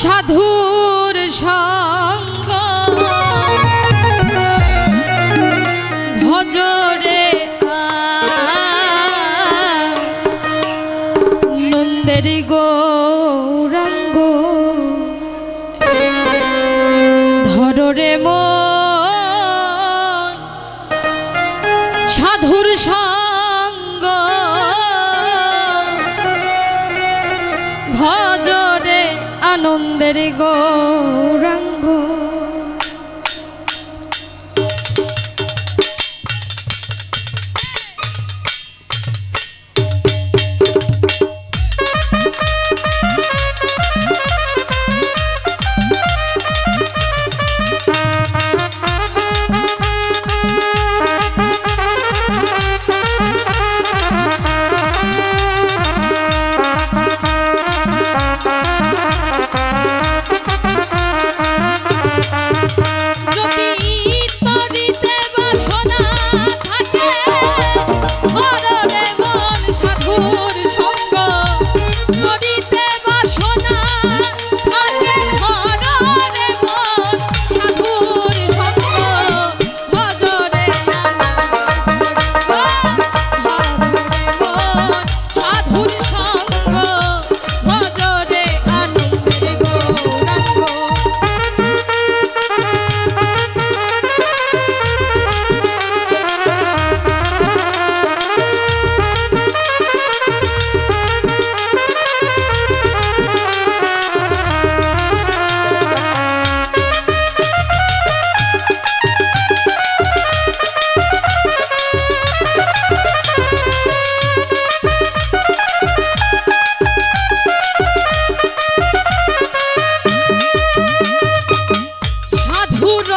সাধুর সঙ্গ। ভজরে নন্দের গৌরাঙ্গ। ধররে মন সাধুর সঙ্গ। গৌরাঙ্গ মধুর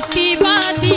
প্রতিবাদী